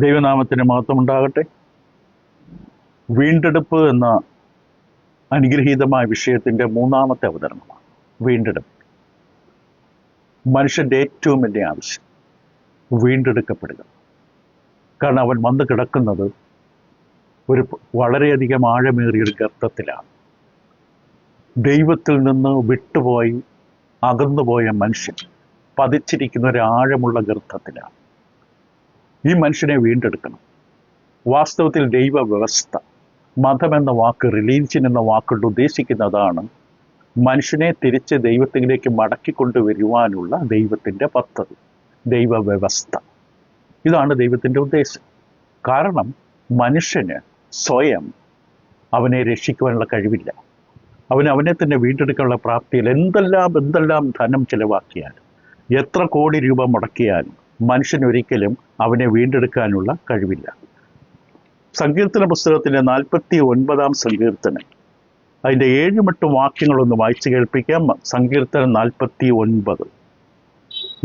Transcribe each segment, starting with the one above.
ദൈവനാമത്തിന് മഹത്വം ഉണ്ടാകട്ടെ വീണ്ടെടുപ്പ് എന്ന അനുഗ്രഹീതമായ വിഷയത്തിന്റെ മൂന്നാമത്തെ അവതരണമാണ് വീണ്ടെടുപ്പ്. മനുഷ്യന്റെ ഏറ്റവും വലിയ ആവശ്യം വീണ്ടെടുക്കപ്പെടുക. കാരണം അവൻ വന്ന് കിടക്കുന്നത് ഒരു വളരെയധികം ആഴമേറിയ ഒരു ഗർത്തത്തിലാണ്. ദൈവത്തിൽ നിന്ന് വിട്ടുപോയി അകന്നുപോയ മനുഷ്യൻ പതിച്ചിരിക്കുന്ന ഒരു ആഴമുള്ള ഗർത്തത്തിലാണ്. ഈ മനുഷ്യനെ വീണ്ടെടുക്കണം. വാസ്തവത്തിൽ ദൈവ വ്യവസ്ഥ എന്ന വാക്ക് റിലീജിയൻ എന്ന വാക്കുകൊണ്ട് ഉദ്ദേശിക്കുന്നതാണ് മനുഷ്യനെ തിരിച്ച് ദൈവത്തിലേക്ക് മടക്കി മടക്കിക്കൊണ്ടുവരുവാനുള്ള ദൈവത്തിന്റെ പദ്ധതി ദൈവ വ്യവസ്ഥ ഇതാണ് ദൈവത്തിന്റെ ഉദ്ദേശം. കാരണം മനുഷ്യന് സ്വയം അവനെ രക്ഷിക്കുവാനുള്ള കഴിവില്ല. അവൻ അവനെ തന്നെ വീണ്ടെടുക്കാനുള്ള പ്രാപ്തിയിൽ എന്തെല്ലാം എന്തെല്ലാം ധനം ചിലവാക്കിയാലും എത്ര കോടി രൂപ മുടക്കിയാലും മനുഷ്യൻ ഒരിക്കലും അവനെ വീണ്ടെടുക്കാനുള്ള കഴിവില്ല. സങ്കീർത്തന പുസ്തകത്തിന്റെ നാൽപ്പത്തി ഒൻപതാം സങ്കീർത്തനം. അതിന്റെ ഏഴുമെട്ട് വാക്യങ്ങളൊന്ന് വായിച്ചു കേൾപ്പിക്കാം. സങ്കീർത്തനം നാൽപ്പത്തി ഒൻപത്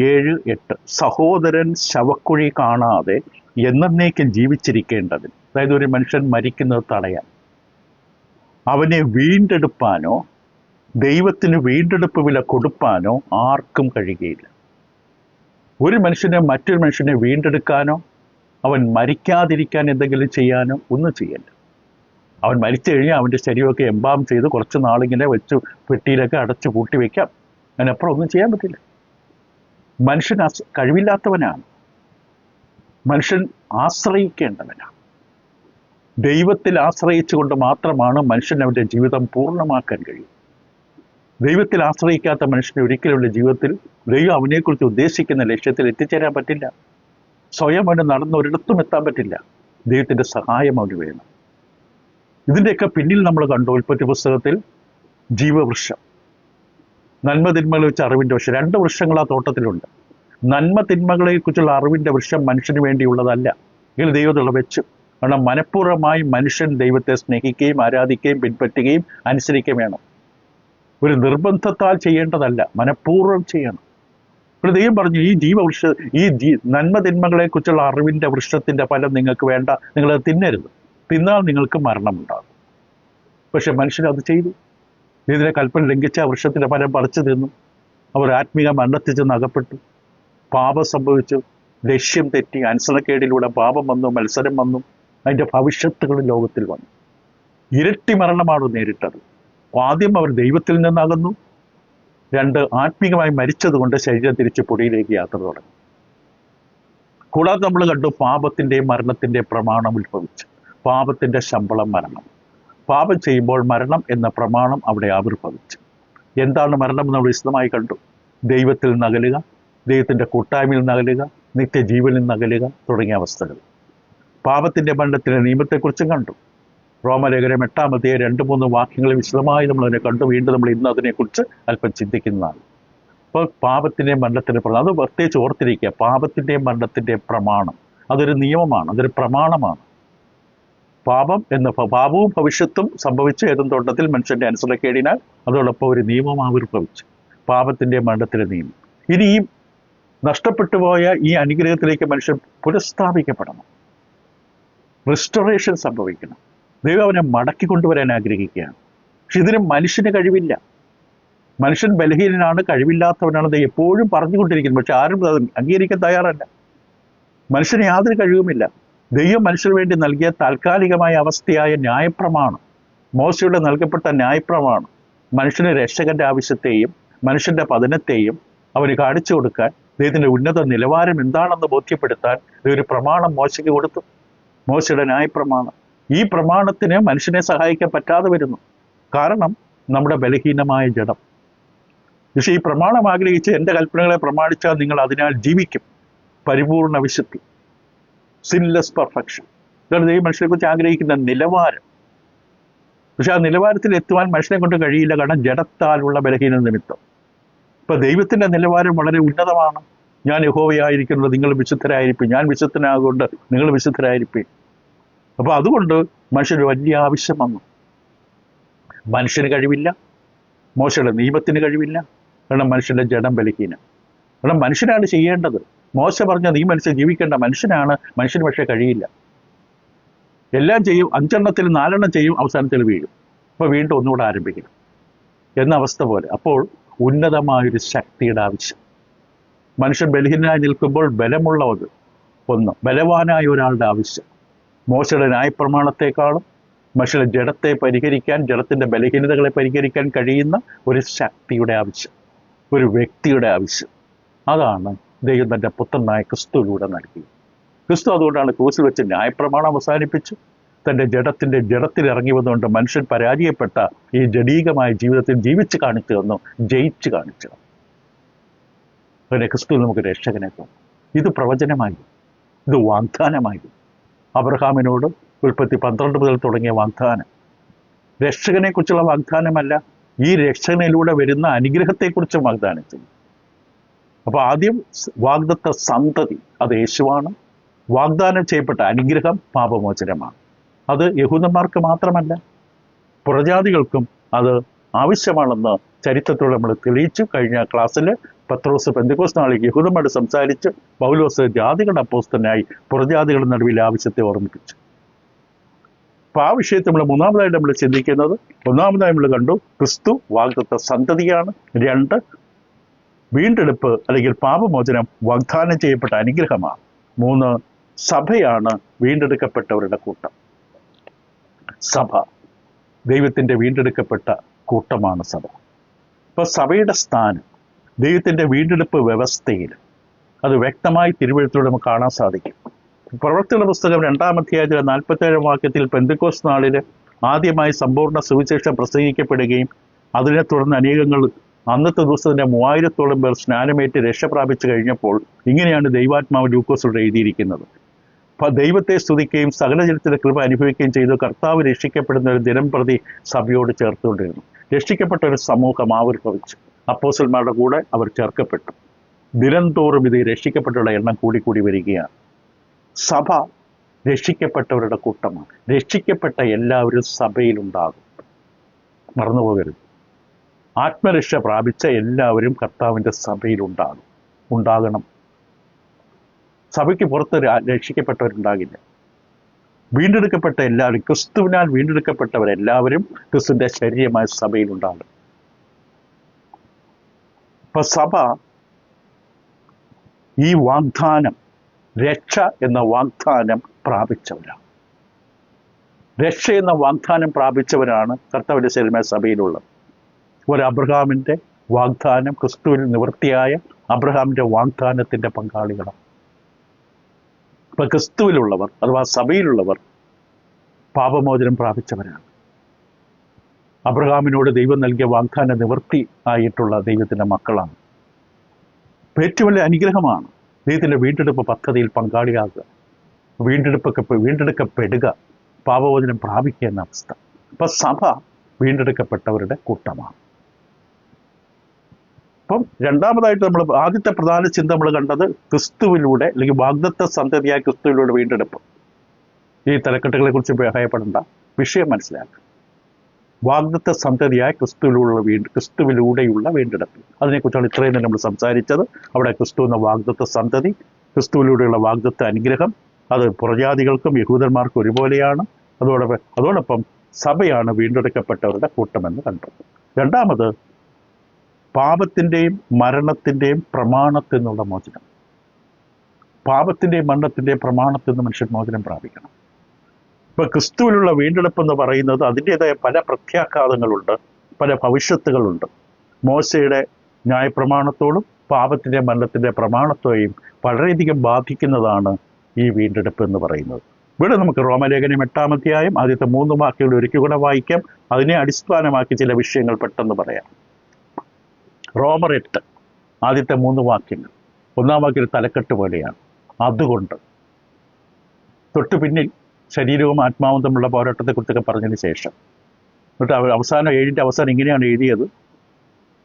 ഏഴ് എട്ട്. സഹോദരൻ ശവക്കുഴി കാണാതെ എന്നേക്കും ജീവിച്ചിരിക്കേണ്ടതിന്. അതായത് ഒരു മനുഷ്യൻ മരിക്കുന്നത് തടയാൻ. അവനെ വീണ്ടെടുപ്പാനോ ദൈവത്തിന് വീണ്ടെടുപ്പ് വില കൊടുപ്പാനോ ആർക്കും കഴിയുകയില്ല. ഒരു മനുഷ്യനെ മറ്റൊരു മനുഷ്യനെ വീണ്ടെടുക്കാനോ അവൻ മരിക്കാതിരിക്കാൻ എന്തെങ്കിലും ചെയ്യാനോ ഒന്നും ചെയ്യല്ല അവൻ മരിച്ചു കഴിഞ്ഞാൽ അവന്റെ ശരീരമൊക്കെ എംബാം ചെയ്ത് കുറച്ച് നാളിങ്ങനെ വെച്ച് പെട്ടിയിലൊക്കെ അടച്ച് പൂട്ടി വെക്കാം. അതിനപ്പുറം ഒന്നും ചെയ്യാൻ പറ്റില്ല. മനുഷ്യൻ കഴിവില്ലാത്തവനാണ്. മനുഷ്യൻ ആശ്രയിക്കേണ്ടവനാണ്. ദൈവത്തിൽ ആശ്രയിച്ചുകൊണ്ട് മാത്രമാണ് മനുഷ്യൻ അവന്റെ ജീവിതം പൂർണമാക്കാൻ കഴിയും ദൈവത്തിൽ ആശ്രയിക്കാത്ത മനുഷ്യന് ഒരിക്കലുള്ള ജീവിതത്തിൽ ദൈവം അവനെക്കുറിച്ച് ഉദ്ദേശിക്കുന്ന ലക്ഷ്യത്തിൽ എത്തിച്ചേരാൻ പറ്റില്ല. സ്വയം അവന് നടന്ന് ഒരിടത്തും എത്താൻ പറ്റില്ല. ദൈവത്തിന്റെ സഹായം അവന് വേണം. ഇതിന്റെയൊക്കെ പിന്നിൽ നമ്മൾ കണ്ടു ഉൽപ്പത്തി പുസ്തകത്തിൽ ജീവവൃക്ഷം. നന്മ തിന്മകളെ വെച്ച് അറിവിന്റെ വൃക്ഷം രണ്ട് വൃക്ഷങ്ങൾ ആ തോട്ടത്തിലുണ്ട്. നന്മ തിന്മകളെ കുറിച്ചുള്ള അറിവിന്റെ വൃക്ഷം മനുഷ്യന് വേണ്ടിയുള്ളതല്ല. എങ്കിൽ ദൈവത്തുള്ള വെച്ചു കാരണം മനഃപൂർവമായി മനുഷ്യൻ ദൈവത്തെ സ്നേഹിക്കുകയും ആരാധിക്കുകയും പിൻപറ്റുകയും അനുസരിക്കുകയും വേണം. ഒരു നിർബന്ധത്താൽ ചെയ്യേണ്ടതല്ല മനഃപൂർവം ചെയ്യണം. ഇപ്പോൾ ദൈവം പറഞ്ഞു ഈ ജീവവൃക്ഷ ഈ ജീ നന്മ തിന്മകളെ കുറിച്ചുള്ള അറിവിന്റെ വൃക്ഷത്തിന്റെ ഫലം നിങ്ങൾക്ക് വേണ്ട നിങ്ങളത് തിന്നരുത്. തിന്നാൽ നിങ്ങൾക്ക് മരണമുണ്ടാകും. പക്ഷെ മനുഷ്യരത് ചെയ്തു. ഇതിനെ കൽപ്പന ലംഘിച്ച വൃക്ഷത്തിന്റെ ഫലം പറിച്ചു തിന്നു. അവർ ആത്മീയ മരണത്തിൽ ചെന്ന് അകപ്പെട്ടു. പാപം സംഭവിച്ചു. ലക്ഷ്യം തെറ്റി. അനുസരണക്കേടിലൂടെ പാപം വന്നു മത്സരം വന്നു. അതിന്റെ ഭവിഷ്യത്തുകൾ ലോകത്തിൽ വന്നു. ഇരട്ടി മരണമാണ് നേരിട്ടത്. ആദ്യം അവർ ദൈവത്തിൽ നിന്നകന്നു. രണ്ട് ആത്മീകമായി മരിച്ചതുകൊണ്ട് ശരീരം തിരിച്ച് പൊടിയിലേക്ക് യാത്ര തുടങ്ങി. കൂടാതെ നമ്മൾ കണ്ടു പാപത്തിന്റെയും മരണത്തിന്റെയും പ്രമാണം ഉത്ഭവിച്ചു. പാപത്തിന്റെ ശമ്പളം മരണം. പാപം ചെയ്യുമ്പോൾ മരണം എന്ന പ്രമാണം അവിടെ ആവിർഭവിച്ചു. എന്താണ് മരണം നമ്മൾ വിശദമായി കണ്ടു. ദൈവത്തിൽ നകലുക ദൈവത്തിന്റെ കൂട്ടായ്മയിൽ നകലുക നിത്യജീവനിൽ നകലുക തുടങ്ങിയ അവസ്ഥകൾ. പാപത്തിന്റെ മരണത്തിന്റെ നിയമത്തെക്കുറിച്ചും കണ്ടു. റോമലേഖനം എട്ടാമത്തെ രണ്ട് മൂന്ന് വാക്യങ്ങൾ വിശദമായി നമ്മൾ അതിനെ കണ്ടു. വീണ്ടും നമ്മൾ ഇന്ന് അതിനെക്കുറിച്ച് അല്പം ചിന്തിക്കുന്നതാണ്. അപ്പോൾ പാപത്തിന്റെ മരണത്തിന്റെ പ്രമാണം അത് പ്രത്യേകിച്ച് ഓർത്തിരിക്കുക. പാപത്തിന്റെയും മരണത്തിന്റെയും പ്രമാണം അതൊരു നിയമമാണ് അതൊരു പ്രമാണമാണ്. പാപം എന്ന പാപവും ഭവിഷ്യത്തും സംഭവിച്ച ഏതും തോട്ടത്തിൽ മനുഷ്യന്റെ അനുസരണക്കേടിനാൽ അതോടൊപ്പം ഒരു നിയമം ആവിർഭവിച്ചു. പാപത്തിന്റെ മരണത്തിന്റെ നിയമം. ഇനി ഈ നഷ്ടപ്പെട്ടു പോയ ഈ അനുഗ്രഹത്തിലേക്ക് മനുഷ്യൻ പുനഃസ്ഥാപിക്കപ്പെടണം. റിസ്റ്റോറേഷൻ സംഭവിക്കണം. ദൈവം അവനെ മടക്കി കൊണ്ടുവരാൻ ആഗ്രഹിക്കുകയാണ്. പക്ഷെ ഇതിന് മനുഷ്യന് കഴിവില്ല. മനുഷ്യൻ ബലഹീനനാണ് കഴിവില്ലാത്തവനാണ്. ദൈവം എപ്പോഴും പറഞ്ഞുകൊണ്ടിരിക്കുന്നത് പക്ഷെ ആരും അത് അംഗീകരിക്കാൻ തയ്യാറല്ല. മനുഷ്യന് യാതൊരു കഴിവുമില്ല. ദൈവം മനുഷ്യന് വേണ്ടി നൽകിയ താൽക്കാലികമായ അവസ്ഥയായ ന്യായപ്രമാണം മോശയുടെ നൽകപ്പെട്ട ന്യായപ്രമാണം മനുഷ്യന് രക്ഷകന്റെ ആവശ്യത്തെയും മനുഷ്യന്റെ പതനത്തെയും അവന് കാണിച്ചു കൊടുക്കാൻ ദൈവത്തിന്റെ ഉന്നത നിലവാരം എന്താണെന്ന് ബോധ്യപ്പെടുത്താൻ ഒരു പ്രമാണം മോശയ്ക്ക് കൊടുത്തു. മോശയുടെ ന്യായപ്രമാണം. ഈ പ്രമാണത്തിന് മനുഷ്യനെ സഹായിക്കാൻ പറ്റാതെ വരുന്നു. കാരണം നമ്മുടെ ബലഹീനമായ ജഡം. പക്ഷെ ഈ പ്രമാണം ആഗ്രഹിച്ച് എന്റെ കൽപ്പനകളെ പ്രമാണിച്ചാൽ നിങ്ങൾ അതിനാൽ ജീവിക്കും. പരിപൂർണ വിശുദ്ധി. സിൻലെസ് പെർഫെക്ഷൻ ഇതാണ് ഈ മനുഷ്യനെ കുറിച്ച് ആഗ്രഹിക്കുന്ന നിലവാരം. പക്ഷെ ആ നിലവാരത്തിൽ എത്തുവാൻ മനുഷ്യനെ കൊണ്ട് കഴിയില്ല. കാരണം ജഡത്താലുള്ള ബലഹീന നിമിത്തം. ഇപ്പൊ ദൈവത്തിന്റെ നിലവാരം വളരെ ഉന്നതമാണ്. ഞാൻ യഹോവയായിരിക്കുന്നത് നിങ്ങൾ വിശുദ്ധരായിരിക്കും. ഞാൻ വിശുദ്ധനാകൊണ്ട് നിങ്ങൾ വിശുദ്ധരായിരിക്കും. അപ്പൊ അതുകൊണ്ട് മനുഷ്യന് വലിയ ആവശ്യം വന്നു. മനുഷ്യന് കഴിവില്ല. മോശയുടെ നിയമത്തിന് കഴിവില്ല. കാരണം മനുഷ്യന്റെ ജഡം ബലഹീനം. കാരണം മനുഷ്യനാണ് ചെയ്യേണ്ടത്. മോശ പറഞ്ഞ നീ മനുഷ്യൻ ജീവിക്കേണ്ട മനുഷ്യനാണ്. മനുഷ്യന് പക്ഷേ കഴിയില്ല. എല്ലാം ചെയ്യും. അഞ്ചെണ്ണത്തിൽ നാലെണ്ണം ചെയ്യും. അവസാനത്തിൽ വീഴും. അപ്പോൾ വീണ്ടും ഒന്നുകൂടെ ആരംഭിക്കണം. എന്ന അവസ്ഥ പോലെ. അപ്പോൾ ഉന്നതമായൊരു ശക്തിയുടെ ആവശ്യം. മനുഷ്യൻ ബലഹീനനായി നിൽക്കുമ്പോൾ ബലമുള്ള ഒന്ന്. ബലവാനായ ഒരാളുടെ ആവശ്യം. മോശയുടെ ന്യായപ്രമാണത്തെക്കാളും മനുഷ്യരുടെ ജഡത്തെ പരിഹരിക്കാൻ ജഡത്തിന്റെ ബലഹീനതകളെ പരിഹരിക്കാൻ കഴിയുന്ന ഒരു ശക്തിയുടെ ആവശ്യം ഒരു വ്യക്തിയുടെ ആവശ്യം. അതാണ് ദൈവം തന്റെ പുത്രനായ ക്രിസ്തുവിലൂടെ നൽകി ക്രിസ്തു അതുകൊണ്ടാണ് ക്രൂസിൽ വെച്ച് ന്യായപ്രമാണം അവസാനിപ്പിച്ചു തന്റെ ജഡത്തിന്റെ ജഡത്തിൽ ഇറങ്ങി വന്നുകൊണ്ട് മനുഷ്യൻ പരാജയപ്പെട്ട ഈ ജഡീകമായ ജീവിതത്തിൽ ജീവിച്ച് കാണിച്ചു തന്നു ജയിച്ച് കാണിച്ചു പിന്നെ ക്രിസ്തു നമുക്ക് രക്ഷകനെ തോന്നും. ഇത് പ്രവചനമായി ഇത് വാഗ്ദാനമായി അബ്രഹാമിനോട് ഉൽപ്പത്തി പന്ത്രണ്ട് മുതൽ തുടങ്ങിയ വാഗ്ദാനം. രക്ഷകനെക്കുറിച്ചുള്ള വാഗ്ദാനമല്ല ഈ രക്ഷകനിലൂടെ വരുന്ന അനുഗ്രഹത്തെക്കുറിച്ച് വാഗ്ദാനം അപ്പോൾ അപ്പൊ ആദ്യം വാഗ്ദത്ത സന്തതി അത് യേശുവാണ്. വാഗ്ദാനം ചെയ്യപ്പെട്ട അനുഗ്രഹം പാപമോചനമാണ്. അത് യഹൂദന്മാർക്ക് മാത്രമല്ല പുറജാതികൾക്കും അത് ആവശ്യമാണെന്ന് ചരിത്രത്തോട് നമ്മൾ തെളിയിച്ചു കഴിഞ്ഞ ക്ലാസ്സിൽ പത്രോസ് പെന്തക്കോസ് നാളിൽ യഹൂദമായിട്ട് സംസാരിച്ച് പൗലോസ് ജാതികളുടെ അപ്പോസ്തനായി പുറജാതികളുടെ നടുവിൽ ആവശ്യത്തെ ഓർമ്മിപ്പിച്ചു. അപ്പൊ ആ വിഷയത്തിൽ നമ്മൾ മൂന്നാമതായി നമ്മൾ ചിന്തിക്കുന്നത് ഒന്നാമതായി നമ്മൾ കണ്ടു ക്രിസ്തു വാഗ്ദത്ത സന്തതിയാണ്. രണ്ട് വീണ്ടെടുപ്പ് അല്ലെങ്കിൽ പാപമോചനം വാഗ്ദാനം ചെയ്യപ്പെട്ട അനുഗ്രഹമാണ്. മൂന്ന് സഭയാണ് വീണ്ടെടുക്കപ്പെട്ടവരുടെ കൂട്ടം. സഭ ദൈവത്തിന്റെ വീണ്ടെടുക്കപ്പെട്ട കൂട്ടമാണ് സഭ. ഇപ്പം സഭയുടെ സ്ഥാനം ദൈവത്തിന്റെ വീണ്ടെടുപ്പ് വ്യവസ്ഥയിൽ അത് വ്യക്തമായി തിരുവഴുത്തിലൂടെ നമുക്ക് കാണാൻ സാധിക്കും. പ്രവർത്തന പുസ്തകം രണ്ടാം അധ്യായത്തിലെ നാൽപ്പത്തേഴാം വാക്യത്തിൽ പെന്തക്കോസ് നാളിൽ ആദ്യമായി സമ്പൂർണ സുവിശേഷം പ്രസംഗിക്കപ്പെടുകയും അതിനെ തുടർന്ന് അനേകങ്ങൾ അന്നത്തെ ദിവസത്തിന്റെ മൂവായിരത്തോളം പേർ സ്നാനമേറ്റ് രക്ഷ പ്രാപിച്ചു കഴിഞ്ഞപ്പോൾ ഇങ്ങനെയാണ് ദൈവാത്മാവ് ലൂക്കോസിലൂടെ എഴുതിയിരിക്കുന്നത്. ദൈവത്തെ സ്തുതിക്കുകയും സകല ജനത്തിന്റെ കൃപ അനുഭവിക്കുകയും ചെയ്തു കർത്താവ് രക്ഷിക്കപ്പെടുന്ന ഒരു ദിനം പ്രതി സഭയോട് ചേർത്തുകൊണ്ടിരുന്നു. രക്ഷിക്കപ്പെട്ട ഒരു സമൂഹം ആവിർഭവിച്ചു. അപ്പോസന്മാരുടെ കൂടെ അവർ ചേർക്കപ്പെട്ടു. ദിനംതോറും ഇത് രക്ഷിക്കപ്പെട്ടവരുടെ എണ്ണം കൂടിക്കൂടി വരികയാണ്. സഭ രക്ഷിക്കപ്പെട്ടവരുടെ കൂട്ടമാണ്. രക്ഷിക്കപ്പെട്ട എല്ലാവരും സഭയിലുണ്ടാകും. മറന്നുപോകരുത്. ആത്മരക്ഷ പ്രാപിച്ച എല്ലാവരും കർത്താവിന്റെ സഭയിലുണ്ടാകും. ഉണ്ടാകണം. സഭയ്ക്ക് പുറത്ത് രക്ഷിക്കപ്പെട്ടവരുണ്ടാകില്ല. വീണ്ടെടുക്കപ്പെട്ട എല്ലാവരും ക്രിസ്തുവിനാൽ വീണ്ടെടുക്കപ്പെട്ടവരെല്ലാവരും ക്രിസ്തുവിന്റെ ശരീരമായ സഭയിലുണ്ടാകും ഇപ്പൊ സഭ ഈ വാഗ്ദാനം രക്ഷ എന്ന വാഗ്ദാനം പ്രാപിച്ചവരാണ്. രക്ഷ എന്ന വാഗ്ദാനം പ്രാപിച്ചവരാണ് കർത്താവിന്റെ ശരീരമായ സഭയിലുള്ളത്. ഒരു അബ്രഹാമിന്റെ വാഗ്ദാനം ക്രിസ്തുവിൽ നിവൃത്തിയായ അബ്രഹാമിന്റെ വാഗ്ദാനത്തിന്റെ പങ്കാളികളാണ്. ഇപ്പം ക്രിസ്തുവിലുള്ളവർ അഥവാ സഭയിലുള്ളവർ പാപമോചനം പ്രാപിച്ചവരാണ്. അബ്രഹാമിനോട് ദൈവം നൽകിയ വാഗ്ദാന നിവൃത്തി ആയിട്ടുള്ള ദൈവത്തിന്റെ മക്കളാണ്. ഏറ്റവും വലിയ അനുഗ്രഹമാണ് ദൈവത്തിന്റെ വീണ്ടെടുപ്പ് പദ്ധതിയിൽ പങ്കാളിയാകുക വീണ്ടെടുപ്പൊക്കെ വീണ്ടെടുക്കപ്പെടുക പാപവചനം പ്രാപിക്കുക എന്ന അവസ്ഥ. അപ്പം സഭ വീണ്ടെടുക്കപ്പെട്ടവരുടെ കൂട്ടമാണ്. അപ്പം രണ്ടാമതായിട്ട് നമ്മൾ ആദ്യത്തെ പ്രധാന ചിന്ത നമ്മൾ കണ്ടത് ക്രിസ്തുവിലൂടെ അല്ലെങ്കിൽ വാഗ്ദത്ത സന്തതിയായ ക്രിസ്തുവിലൂടെ വീണ്ടെടുപ്പ്. ഈ തലക്കെട്ടുകളെ കുറിച്ച് ഭയപ്പെടേണ്ട വിഷയം മനസ്സിലാക്കുക. വാഗ്ദത്ത സന്തതിയായ ക്രിസ്തുവിലുള്ള വീണ്ടും ക്രിസ്തുവിലൂടെയുള്ള വീണ്ടെടുപ്പ്. അതിനെക്കുറിച്ചാണ് ഇത്രയും നേരം നമ്മൾ സംസാരിച്ചത്. അവിടെ ക്രിസ്തു എന്ന വാഗ്ദത്ത സന്തതി ക്രിസ്തുവിലൂടെയുള്ള വാഗ്ദത്ത അനുഗ്രഹം അത് പുറജാതികൾക്കും യഹൂദന്മാർക്കും ഒരുപോലെയാണ്. അതോടൊപ്പം അതോടൊപ്പം സഭയാണ് വീണ്ടെടുക്കപ്പെട്ടവരുടെ കൂട്ടമെന്ന് കണ്ടു. രണ്ടാമത് പാപത്തിന്റെയും മരണത്തിന്റെയും പ്രമാണത്തിൽ നിന്നുള്ള മോചനം. പാപത്തിന്റെയും മരണത്തിന്റെയും പ്രമാണത്തിൽ നിന്ന് മനുഷ്യൻ മോചനം പ്രാപിക്കണം. ഇപ്പൊ ക്രിസ്തുവിലുള്ള വീണ്ടെടുപ്പ് എന്ന് പറയുന്നത് അതിന്റെതായ പല പ്രത്യാഘാതങ്ങളുണ്ട് പല ഭവിഷ്യത്തുകളുണ്ട്. മോശയുടെ ന്യായപ്രമാണത്തോടും പാപത്തിന്റെ മരണത്തിന്റെ പ്രമാണത്തെയും വളരെയധികം ബാധിക്കുന്നതാണ് ഈ വീണ്ടെടുപ്പ് എന്ന് പറയുന്നത്. ഇവിടെ നമുക്ക് റോമലേഖനം എട്ടാമധ്യായം ആദ്യത്തെ മൂന്ന് വാക്കുകൾ ഒരിക്കൽ കൂടെ വായിക്കാം. അതിനെ അടിസ്ഥാനമാക്കി ചില വിഷയങ്ങൾ പെട്ടെന്ന് പറയാം. റോമർ എട്ട് ആദ്യത്തെ മൂന്ന് വാക്യങ്ങൾ. ഒന്നാം വാക്യം തലക്കെട്ട് പോലെയാണ്. അതുകൊണ്ട് തൊട്ടു പിന്നിൽ ശരീരവും ആത്മാവും തമ്മിലുള്ള പോരാട്ടത്തെക്കുറിച്ചൊക്കെ പറഞ്ഞതിന് ശേഷം. എന്നിട്ട് അവ- അവസാനം ഏഴിന്റെ അവസാനം ഇങ്ങനെയാണ് എഴുതിയത്.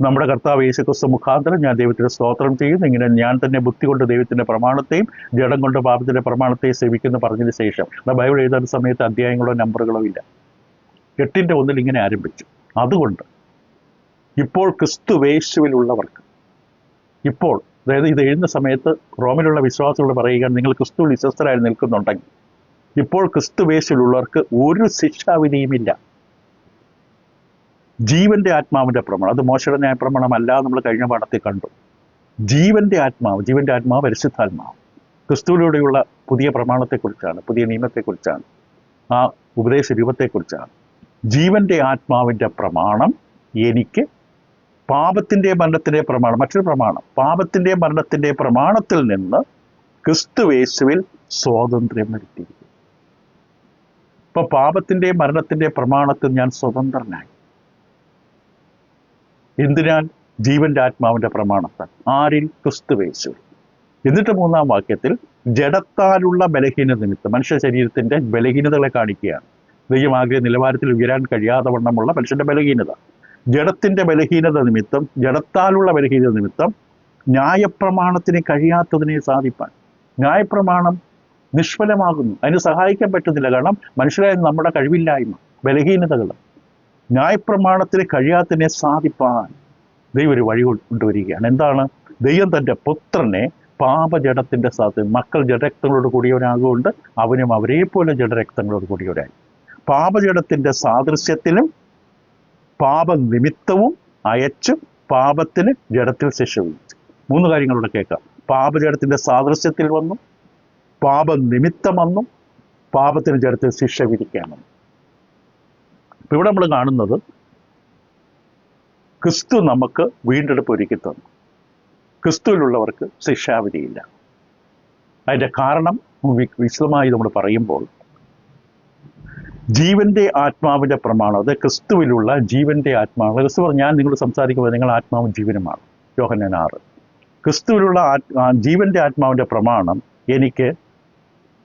നമ്മുടെ കർത്താവ് യേശുക്രിസ്തു മുഖാന്തരം ഞാൻ ദൈവത്തിന്റെ സ്തോത്രം ചെയ്യുന്നു. ഇങ്ങനെ ഞാൻ തന്നെ ബുദ്ധി കൊണ്ട് ദൈവത്തിന്റെ പ്രമാണത്തെയും ജഡം കൊണ്ട് പാപത്തിന്റെ പ്രമാണത്തെയും സേവിക്കുന്നു പറഞ്ഞതിന് ശേഷം. എന്നാൽ ബൈബിൾ എഴുതുന്ന സമയത്ത് അധ്യായങ്ങളോ നമ്പറുകളോ ഇല്ല. എട്ടിന്റെ ഒന്നിൽ ഇങ്ങനെ ആരംഭിച്ചു. അതുകൊണ്ട് ഇപ്പോൾ ക്രിസ്തുവേശുവിലുള്ളവർക്ക് ഇപ്പോൾ അതായത് ഇത് എഴുതുന്ന സമയത്ത് റോമിലുള്ള വിശ്വാസികളോട് പറയുക നിങ്ങൾ ക്രിസ്തു വിശ്വസ്തരായി നിൽക്കുന്നുണ്ടെങ്കിൽ ഇപ്പോൾ ക്രിസ്തുവേശിലുള്ളവർക്ക് ഒരു ശിക്ഷാവിധിയുമില്ല ജീവന്റെ ആത്മാവിന്റെ പ്രമാണം അത് മോശയുടെ ന്യായപ്രമാണമല്ല നമ്മൾ കഴിഞ്ഞ പാഠത്തിൽ കണ്ടു. ജീവന്റെ ആത്മാവ് ജീവന്റെ ആത്മാവ് പരിശുദ്ധാത്മാവ്. ക്രിസ്തുവിലൂടെയുള്ള പുതിയ പ്രമാണത്തെക്കുറിച്ചാണ് പുതിയ നിയമത്തെക്കുറിച്ചാണ് ആ ഉപദേശ രൂപത്തെക്കുറിച്ചാണ്. ജീവന്റെ ആത്മാവിന്റെ പ്രമാണം എനിക്ക് പാപത്തിന്റെ മരണത്തിന്റെ പ്രമാണം മറ്റൊരു പ്രമാണം. പാപത്തിന്റെ മരണത്തിന്റെ പ്രമാണത്തിൽ നിന്ന് ക്രിസ്തുവേശുവിൽ സ്വാതന്ത്ര്യം വരുത്തിയിരിക്കുന്നു ഇപ്പൊ പാപത്തിന്റെ മരണത്തിന്റെ പ്രമാണത്തിൽ ഞാൻ സ്വതന്ത്രനായി. എന്തിനാൽ ജീവന്റെ ആത്മാവിന്റെ പ്രമാണത്താൽ? ആരിൽ? ക്രിസ്തുവേശു എന്നിട്ട് മൂന്നാം വാക്യത്തിൽ ജഡത്താലുള്ള ബലഹീന നിമിത്തം മനുഷ്യ ശരീരത്തിന്റെ ബലഹീനതകളെ കാണിക്കുകയാണ്. ദൈവം ആഗ്രഹ നിലവാരത്തിൽ ഉയരാൻ കഴിയാതെ വണ്ണമുള്ള മനുഷ്യന്റെ ബലഹീനത. ജഡത്തിന്റെ ബലഹീനത നിമിത്തം ജഡത്താലുള്ള ബലഹീനത നിമിത്തം ന്യായപ്രമാണത്തിന് കഴിയാത്തതിനെ സാധിപ്പാൻ. ന്യായപ്രമാണം നിഷ്ഫലമാകുന്നു. അതിന് സഹായിക്കാൻ പറ്റുന്നില്ല. കാരണം മനുഷ്യരായ നമ്മുടെ കഴിവില്ലായ്മ ബലഹീനതകൾ ന്യായപ്രമാണത്തിന് കഴിയാത്തതിനെ സാധിപ്പാൻ ദൈവം ഒരു വഴി കൊണ്ടുവരികയാണ്. എന്താണ്? ദൈവം തന്റെ പുത്രനെ പാപജടത്തിന്റെ സാധ്യത മക്കൾ ജഡരക്തങ്ങളോട് കൂടിയവനാകുകൊണ്ട് അവനും അവരെ പോലെ ജഡരക്തങ്ങളോട് കൂടിയവരായി. പാപജടത്തിന്റെ സാദൃശ്യത്തിലും പാപനിമിത്തവും അയച്ചു പാപത്തിന് ജഡത്തിൽ ശിക്ഷ മൂന്ന് കാര്യങ്ങളോട് കേൾക്കാം. പാപജടത്തിന്റെ സാദൃശ്യത്തിൽ വന്നു പാപനിമിത്തം വന്നു പാപത്തിന് ചേർത്ത് ശിക്ഷ വിധിക്കാമെന്നും. ഇപ്പം ഇവിടെ നമ്മൾ കാണുന്നത് ക്രിസ്തു നമുക്ക് വീണ്ടെടുപ്പ് ഒരുക്കി തന്നു. ക്രിസ്തുവിലുള്ളവർക്ക് ശിക്ഷാവിധിയില്ല. അതിന്റെ കാരണം വിശദമായി നമ്മൾ പറയുമ്പോൾ ജീവന്റെ ആത്മാവിന്റെ പ്രമാണം അത് ക്രിസ്തുവിലുള്ള ജീവന്റെ ആത്മാവ് ക്രിസ്തു പറഞ്ഞു ഞാൻ നിങ്ങളോട് സംസാരിക്കുമ്പോൾ നിങ്ങൾ ആത്മാവും ജീവനുമാണ്. യോഹന്നാൻ ആറ്. ക്രിസ്തുവിലുള്ള ജീവന്റെ ആത്മാവിന്റെ പ്രമാണം എനിക്ക്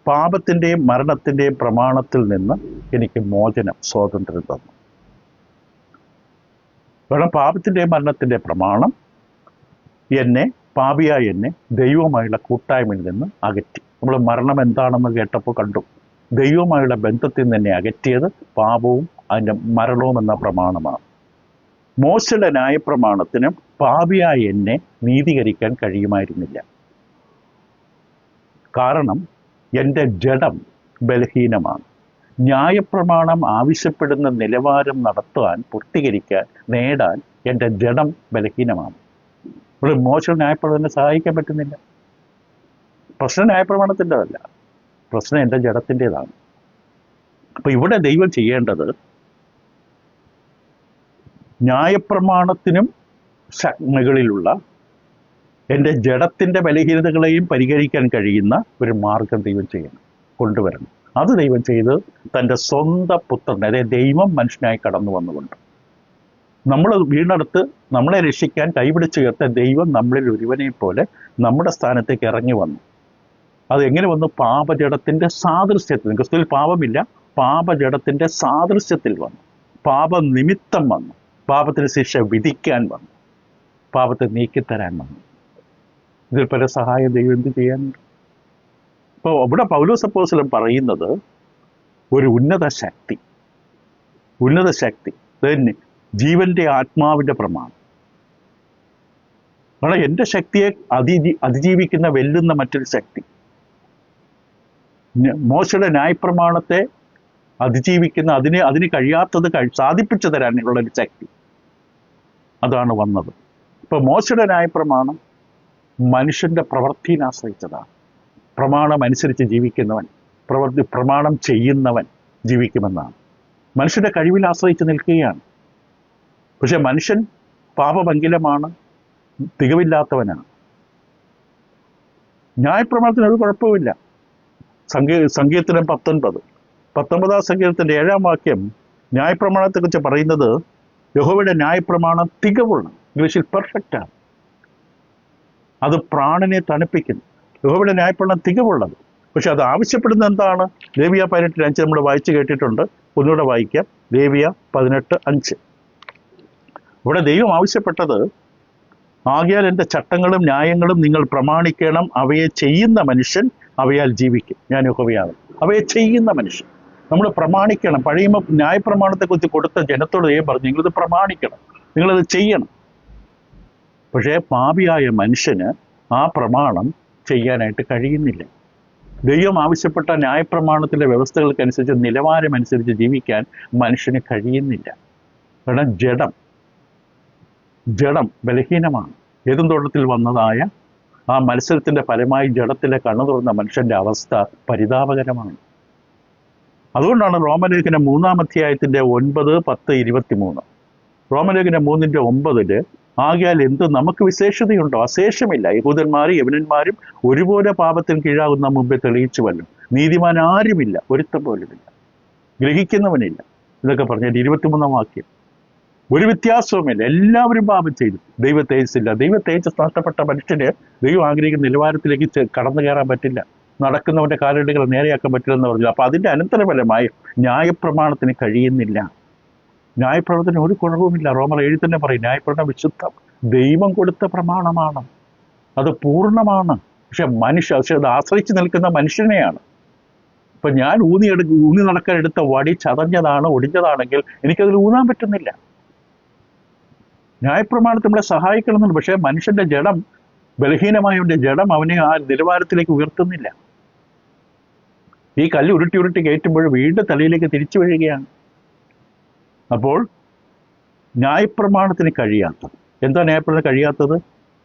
പാപത്തിന്റെയും മരണത്തിന്റെയും പ്രമാണത്തിൽ നിന്ന് എനിക്ക് മോചനം സ്വാതന്ത്ര്യം തന്നു. കാരണം പാപത്തിന്റെയും മരണത്തിന്റെ പ്രമാണം എന്നെ പാപിയായി എന്നെ ദൈവമായുള്ള കൂട്ടായ്മയിൽ നിന്ന് അകറ്റി. നമ്മൾ മരണം എന്താണെന്ന് കേട്ടപ്പോൾ കണ്ടു. ദൈവമായുള്ള ബന്ധത്തിൽ നിന്ന് എന്നെ അകറ്റിയത് പാപവും അതിന്റെ മരണവും എന്ന പ്രമാണമാണ്. മോശയുടെ ന്യായപ്രമാണത്തിനും പാപിയായി എന്നെ നീതീകരിക്കാൻ കഴിയുമായിരുന്നില്ല. കാരണം എന്റെ ജഡം ബലഹീനമാണ്. ന്യായപ്രമാണം ആവശ്യപ്പെടുന്ന നിലവാരം നടത്താൻ പൂർത്തീകരിക്കാൻ നേടാൻ എന്റെ ജഡം ബലഹീനമാണ്. ഇവിടെ മോശം ന്യായപ്രമാണത്തിനെ സഹായിക്കാൻ പറ്റുന്നില്ല. പ്രശ്നം ന്യായപ്രമാണത്തിന്റെതല്ല. പ്രശ്നം എന്റെ ജഡത്തിന്റെതാണ്. അപ്പം ഇവിടെ ദൈവം ചെയ്യേണ്ടത് ന്യായപ്രമാണത്തിനും മുകളിലുള്ള എന്റെ ജഡത്തിന്റെ ബലഹീനതകളെയും പരിഹരിക്കാൻ കഴിയുന്ന ഒരു മാർഗം ദൈവം ചെയ്യണം കൊണ്ടുവരണം അത് ദൈവം ചെയ്ത് തന്റെ സ്വന്തം പുത്രനെ അതായത് ദൈവം മനുഷ്യനായി കടന്നു വന്നുകൊണ്ട്. നമ്മൾ വീണ്ടെടുത്ത് നമ്മളെ രക്ഷിക്കാൻ കൈപിടിച്ച് ഉയർത്ത ദൈവം നമ്മളിൽ ഒരുവനെ പോലെ നമ്മുടെ സ്ഥാനത്തേക്ക് ഇറങ്ങി വന്നു. അത് എങ്ങനെ വന്നു? പാപജടത്തിന്റെ സാദൃശ്യത്തിൽ. ക്രിസ്തുവിൽ പാപമില്ല പാപജടത്തിന്റെ സാദൃശ്യത്തിൽ വന്നു. പാപനിമിത്തം വന്നു. പാപത്തിന് ശിക്ഷ വിധിക്കാൻ വന്നു. പാപത്തെ നീക്കിത്തരാൻ വന്നു. ഇതിൽ പല സഹായം ദൈവം എന്ത് ചെയ്യാനുണ്ട് അപ്പോൾ ഇവിടെ പൗലോസ് അപ്പോസ്തലൻ പറയുന്നത് ഒരു ഉന്നത ശക്തി. ഉന്നത ശക്തി. തന്നെ ജീവന്റെ ആത്മാവിന്റെ പ്രമാണം. അവിടെ എന്റെ ശക്തിയെ അതി അതിജീവിക്കുന്ന വെല്ലുന്ന മറ്റൊരു ശക്തി. മോശയുടെ ന്യായപ്രമാണത്തെ അതിജീവിക്കുന്ന അതിനെ അതിന് കഴിയാത്തത് കഴി സാധിപ്പിച്ചു തരാനുള്ള ഒരു ശക്തി. അതാണ് വന്നത്. ഇപ്പൊ മോശയുടെ ന്യായപ്രമാണം മനുഷ്യന്റെ പ്രവൃത്തിയെ ആശ്രയിച്ചതാണ്. പ്രമാണം അനുസരിച്ച് ജീവിക്കുന്നവൻ പ്രവൃത്തി പ്രമാണം ചെയ്യുന്നവൻ ജീവിക്കുമെന്നാണ്. മനുഷ്യന്റെ കഴിവിൽ ആശ്രയിച്ച് നിൽക്കുകയാണ്. പക്ഷെ മനുഷ്യൻ പാപമംഗിലമാണ് തികവില്ലാത്തവനാണ്. ന്യായപ്രമാണത്തിന് ഒരു കുഴപ്പമില്ല സംഗീ സംഗീതത്തിനും പത്തൊൻപത്. പത്തൊമ്പതാം സംഗീതത്തിന്റെ ഏഴാം വാക്യം ന്യായപ്രമാണത്തെക്കുറിച്ച് പറയുന്നത് യഹോവയുടെ ന്യായപ്രമാണം തികവുള്ള ഇംഗ്ലീഷിൽ പെർഫെക്റ്റാണ് അത് പ്രാണനെ തണുപ്പിക്കുന്നു. യഹോവയുടെ ന്യായപ്പെടണം തികവുള്ളത്. പക്ഷെ അത് ആവശ്യപ്പെടുന്ന എന്താണ്? ദേവിയ പതിനെട്ടിൽ അഞ്ച് നമ്മൾ വായിച്ചു കേട്ടിട്ടുണ്ട്. ഒന്നുകൂടെ വായിക്കാം. ദേവിയ പതിനെട്ട് അഞ്ച്. ഇവിടെ ദൈവം ആവശ്യപ്പെട്ടത് ആകയാൽ എന്റെ ചട്ടങ്ങളും ന്യായങ്ങളും നിങ്ങൾ പ്രമാണിക്കണം. അവയെ ചെയ്യുന്ന മനുഷ്യൻ അവയാൽ ജീവിക്കും. ഞാൻ യഹോവയാണ്. അവയെ ചെയ്യുന്ന മനുഷ്യൻ. നമ്മൾ പ്രമാണിക്കണം. പഴയ ന്യായപ്രമാണത്തെക്കുറിച്ച് കൊടുത്ത ജനത്തോട് ദൈവം പറഞ്ഞു നിങ്ങളിത് പ്രമാണിക്കണം. നിങ്ങളത് ചെയ്യണം. പക്ഷേ പാപിയായ മനുഷ്യന് ആ പ്രമാണം ചെയ്യാനായിട്ട് കഴിയുന്നില്ല. ദൈവം ആവശ്യപ്പെട്ട ന്യായപ്രമാണത്തിലെ വ്യവസ്ഥകൾക്കനുസരിച്ച് നിലവാരമനുസരിച്ച് ജീവിക്കാൻ മനുഷ്യന് കഴിയുന്നില്ല. കാരണം ജഡം ജഡം ബലഹീനമാണ്. ഏതും തോട്ടത്തിൽ വന്നതായ ആ മത്സരത്തിന്റെ ഫലമായി ജഡത്തിലെ കണ്ണു തുറന്ന മനുഷ്യന്റെ അവസ്ഥ പരിതാപകരമാണ്. അതുകൊണ്ടാണ് റോമലേഖനം മൂന്നാം അധ്യായത്തിന്റെ ഒൻപത് പത്ത് ഇരുപത്തിമൂന്ന്. റോമലേഖനം മൂന്നിന്റെ ഒമ്പതിൽ ആകിയാൽ എന്ത് നമുക്ക് വിശേഷതയുണ്ടോ? അശേഷമില്ല. യഹൂദന്മാരും യവനന്മാരും ഒരുപോലെ പാപത്തിന് കീഴാകുന്ന മുമ്പേ തെളിയിച്ചുവല്ലോ. നീതിമാൻ ആരുമില്ല. ഒരുത്തം പോലുമില്ല. ഗ്രഹിക്കുന്നവനില്ല. ഇതൊക്കെ പറഞ്ഞാൽ ഇരുപത്തിമൂന്നാം വാക്യം. ഒരു വ്യത്യാസവുമില്ല. എല്ലാവരും പാപം ചെയ്തു. ദൈവ തേജസ്സില്ല. ദൈവ തേജസ് നഷ്ടപ്പെട്ട മനുഷ്യന് ദൈവം ആഗ്രഹിക്കുന്ന നിലവാരത്തിലേക്ക് കടന്നു കയറാൻ പറ്റില്ല. നടക്കുന്നവന്റെ കാലടികൾ നേരെയാക്കാൻ പറ്റില്ലെന്ന് പറഞ്ഞു അപ്പൊ അതിന്റെ അനന്തരഫലമായി ന്യായപ്രമാണത്തിന് കഴിയുന്നില്ല. ന്യായപ്രമാണത്തിന് ഒരു കുഴപ്പമില്ല റോമർ ഏഴ് തന്നെ പറയും ന്യായപ്രവർത്തനം വിശുദ്ധം. ദൈവം കൊടുത്ത പ്രമാണമാണ്. അത് പൂർണമാണ്. പക്ഷെ മനുഷ്യ പക്ഷെ അത് ആശ്രയിച്ച് നിൽക്കുന്ന മനുഷ്യനെയാണ്. ഇപ്പൊ ഞാൻ ഊന്നി എടുക്ക ഊന്നി നടക്കാൻ എടുത്ത വടി ചതഞ്ഞതാണ് ഒടിഞ്ഞതാണെങ്കിൽ എനിക്കതിൽ ഊന്നാൻ പറ്റുന്നില്ല. ന്യായപ്രമാണത്തെ നമ്മളെ സഹായിക്കണമെന്നുണ്ട്. പക്ഷേ മനുഷ്യന്റെ ജഡം ബലഹീനമായവന്റെ ജഡം അവനെ ആ നിലവാരത്തിലേക്ക് ഉയർത്തുന്നില്ല. ഈ കല്ല് ഉരുട്ടി ഉരുട്ടി കയറ്റുമ്പോൾ വീണ്ടും തലയിലേക്ക് തിരിച്ചു വീഴുകയാണ്. അപ്പോൾ ന്യായപ്രമാണത്തിന് കഴിയാത്തത്. എന്താ ന്യായപ്രമാണം കഴിയാത്തത്?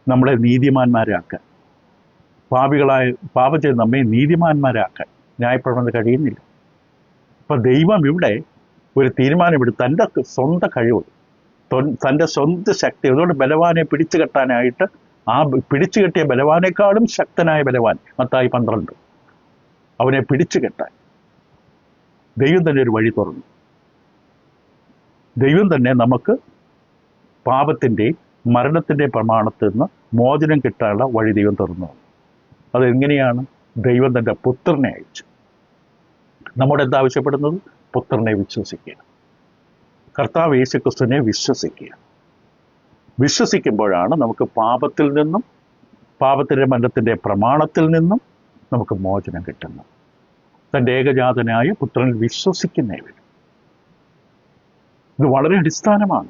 നമ്മളെ നീതിമാന്മാരാക്കാൻ. പാപികളായ പാപം ചെയ്ത് നമ്മെ നീതിമാന്മാരാക്കാൻ. ന്യായപ്രമാണത്തിന് കഴിയുന്നില്ല. അപ്പം ദൈവം ഇവിടെ ഒരു തീരുമാനമെടുത്ത് തന്റെ സ്വന്തം കഴിവ് തൊൻ- തന്റെ സ്വന്തം ശക്തി അതുകൊണ്ട് ബലവാനെ പിടിച്ചു കെട്ടാനായിട്ട് ആ പിടിച്ചു കെട്ടിയ ബലവാനേക്കാളും ശക്തനായ ബലവാൻ. മത്തായി പന്ത്രണ്ട്. അവനെ പിടിച്ചു കെട്ടാൻ. ദൈവം തന്നെ ഒരു വഴി തുറന്നു. ദൈവം തന്നെ നമുക്ക് പാപത്തിന്റെ മരണത്തിന്റെ പ്രമാണത്തിൽ നിന്ന് മോചനം കിട്ടാനുള്ള വഴി ദൈവം തുറന്നു. അതെങ്ങനെയാണ്? ദൈവം തന്റെ പുത്രനെ അയച്ചു. നമ്മുടെ എന്താ ആവശ്യപ്പെടുന്നത്? പുത്രനെ വിശ്വസിക്കുക. കർത്താവ് യേശുക്രിസ്തുവിനെ വിശ്വസിക്കുക. വിശ്വസിക്കുമ്പോഴാണ് നമുക്ക് പാപത്തിൽ നിന്നും പാപത്തിന്റെ മരണത്തിന്റെ പ്രമാണത്തിൽ നിന്നും നമുക്ക് മോചനം കിട്ടുന്നത്. തന്റെ ഏകജാതനായ പുത്രനിൽ വിശ്വസിക്കുന്നവർ ഇത് വളരെ അടിസ്ഥാനമാണ്.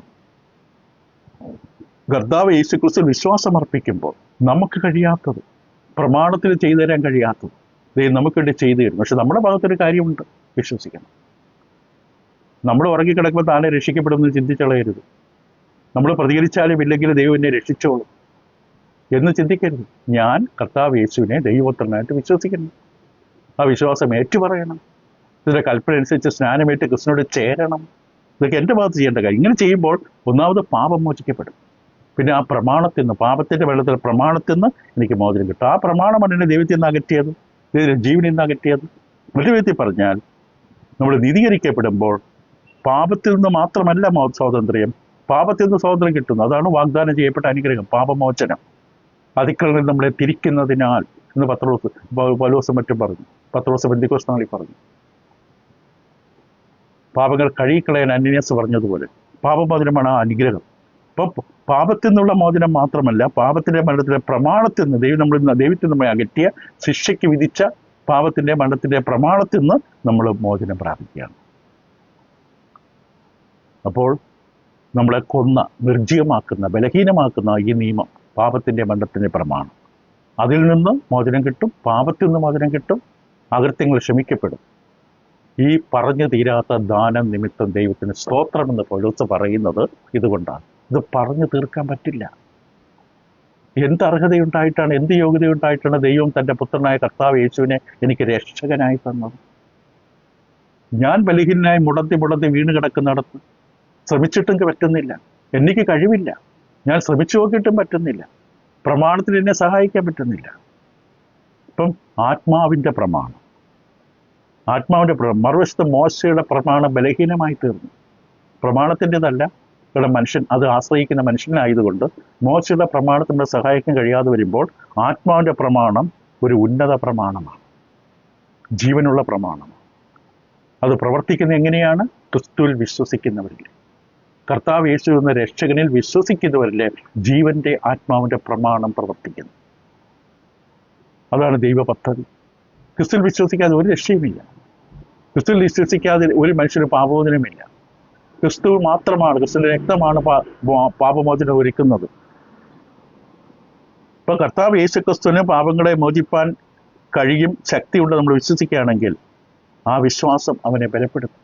കർത്താവ് യേശുക്രിസ്തു വിശ്വാസമർപ്പിക്കുമ്പോൾ നമുക്ക് കഴിയാത്തത് പ്രമാണത്തിൽ ചെയ്തു തരാൻ കഴിയാത്തത് ദൈവം വേണ്ടി ചെയ്തു തരും പക്ഷെ നമ്മുടെ ഭാഗത്തൊരു കാര്യമുണ്ട് വിശ്വസിക്കണം. നമ്മൾ ഉറങ്ങിക്കിടക്കുമ്പോൾ താനെ രക്ഷിക്കപ്പെടുമെന്ന് ചിന്തിച്ചളയരുത്. നമ്മൾ പ്രതികരിച്ചാലും ഇല്ലെങ്കിൽ ദൈവം എന്നെ രക്ഷിച്ചോളും എന്ന് ചിന്തിക്കരുത്. ഞാൻ കർത്താവ് യേശുവിനെ ദൈവപുത്രനായിട്ട് വിശ്വസിക്കുന്നു. ആ വിശ്വാസം ഏറ്റുപറയണം. ഇതിന്റെ കൽപ്പന അനുസരിച്ച് സ്നാനമേറ്റ് കൃഷ്ണനോട് ചേരണം. ഇതൊക്കെ എന്റെ ഭാഗത്ത് ചെയ്യേണ്ട കാര്യം. ഇങ്ങനെ ചെയ്യുമ്പോൾ ഒന്നാമത് പാപം മോചിക്കപ്പെടും. പിന്നെ ആ പ്രമാണത്തിൽ നിന്ന് പാപത്തിന്റെ വെള്ളത്തിൽ പ്രമാണത്തിൽ നിന്ന് എനിക്ക് മോചനം കിട്ടും. ആ പ്രമാണമാണ് എന്നെ ദൈവത്തിൽ നിന്ന് അകറ്റിയത് ജീവനിൽ നിന്ന് അകറ്റിയത്. മറ്റു വിധത്തിൽ പറഞ്ഞാൽ നമ്മൾ നീതീകരിക്കപ്പെടുമ്പോൾ പാപത്തിൽ നിന്ന് മാത്രമല്ല സ്വാതന്ത്ര്യം. പാപത്തിൽ നിന്ന് സ്വാതന്ത്ര്യം കിട്ടുന്നു. അതാണ് വാഗ്ദാനം ചെയ്യപ്പെട്ട അനുഗ്രഹം പാപമോചനം. അതിക്രമങ്ങൾ നമ്മളെ തിരിക്കുന്നതിനാൽ എന്ന് പത്രോസ് ദിവസം മറ്റും പറഞ്ഞു. പത്രോസ് ബന്ധിക്കോസ് നാളിൽ പറഞ്ഞു. പാപങ്ങൾ കഴുകിക്കളയാൻ അന്യസ് പറഞ്ഞതുപോലെ. പാപമോചനമാണ് ആ അനുഗ്രഹം. അപ്പോൾ പാപത്തിൽ നിന്നുള്ള മോചനം മാത്രമല്ല പാപത്തിന്റെ മരണത്തിന്റെ പ്രമാണത്തിൽ നിന്ന് ദൈവം നമ്മൾ ദൈവത്തിൽ നമ്മെ അകറ്റിയ ശിക്ഷയ്ക്ക് വിധിച്ച പാപത്തിന്റെ മരണത്തിന്റെ പ്രമാണത്തിൽ നിന്ന് നമ്മൾ മോചനം പ്രാപിക്കുകയാണ്. അപ്പോൾ നമ്മളെ കൊന്ന നിർജീവമാക്കുന്ന ബലഹീനമാക്കുന്ന ഈ നിയമം പാപത്തിന്റെ മരണത്തിന്റെ പ്രമാണം. അതിൽ നിന്ന് മോചനം കിട്ടും പാപത്തിൽ നിന്ന് മോചനം കിട്ടും അകൃത്യങ്ങൾ ക്ഷമിക്കപ്പെടും. ഈ പറഞ്ഞു തീരാത്ത ദാനം നിമിത്തം ദൈവത്തിന് സ്തോത്രമെന്ന് പൗലോസ് പറയുന്നത് ഇതുകൊണ്ടാണ്. ഇത് പറഞ്ഞു തീർക്കാൻ പറ്റില്ല. എന്ത് അർഹതയുണ്ടായിട്ടാണ് എന്ത് യോഗ്യതയുണ്ടായിട്ടാണ് ദൈവം തന്റെ പുത്രനായ കർത്താവ് യേശുവിനെ എനിക്ക് രക്ഷകനായി തന്നത്? ഞാൻ ബലഹീനായി മുടത്തി മുടന്തി വീണ് കിടക്കുന്നിടത്ത് ശ്രമിച്ചിട്ടും പറ്റുന്നില്ല. എനിക്ക് കഴിവില്ല. ഞാൻ ശ്രമിച്ചു നോക്കിയിട്ടും പറ്റുന്നില്ല. പ്രമാണത്തിന് എന്നെ സഹായിക്കാൻ പറ്റുന്നില്ല. ഇപ്പം ആത്മാവിന്റെ പ്രമാണം. ആത്മാവിന്റെ പ്രമാണം മറുവശത്ത് മോശയുടെ പ്രമാണം ബലഹീനമായി തീർന്നു. പ്രമാണത്തിന്റെതല്ല. ഇവിടെ മനുഷ്യൻ അത് ആശ്രയിക്കുന്ന മനുഷ്യനായതുകൊണ്ട് മോശയുടെ പ്രമാണത്തിൽ നമ്മളെ സഹായിക്കാൻ കഴിയാതെ വരുമ്പോൾ ആത്മാവിന്റെ പ്രമാണം ഒരു ഉന്നത പ്രമാണമാണ്. ജീവനുള്ള പ്രമാണമാണ്. അത് പ്രവർത്തിക്കുന്ന എങ്ങനെയാണ്? ക്രിസ്തുവിൽ വിശ്വസിക്കുന്നവരിൽ. കർത്താവ് യേശു എന്ന രക്ഷകനിൽ വിശ്വസിക്കുന്നവരിലെ ജീവന്റെ ആത്മാവിന്റെ പ്രമാണം പ്രവർത്തിക്കുന്നു. അതാണ് ദൈവ പദ്ധതി ക്രിസ്തുവിൽ വിശ്വസിക്കാതെ ഒരു രക്ഷയുമില്ല. ക്രിസ്തുവിൽ വിശ്വസിക്കാതെ ഒരു മനുഷ്യന് പാപമോചനമില്ല ക്രിസ്തു മാത്രമാണ് ക്രിസ്തുവിന്റെ രക്തമാണ് പാപമോചനം ഒരുക്കുന്നത്. ഇപ്പൊ കർത്താവ് യേശു ക്രിസ്തുവിന് പാപങ്ങളെ മോചിപ്പാൻ കഴിയും ശക്തിയുണ്ട് നമ്മൾ വിശ്വസിക്കുകയാണെങ്കിൽ ആ വിശ്വാസം അവനെ ബലപ്പെടുത്തും.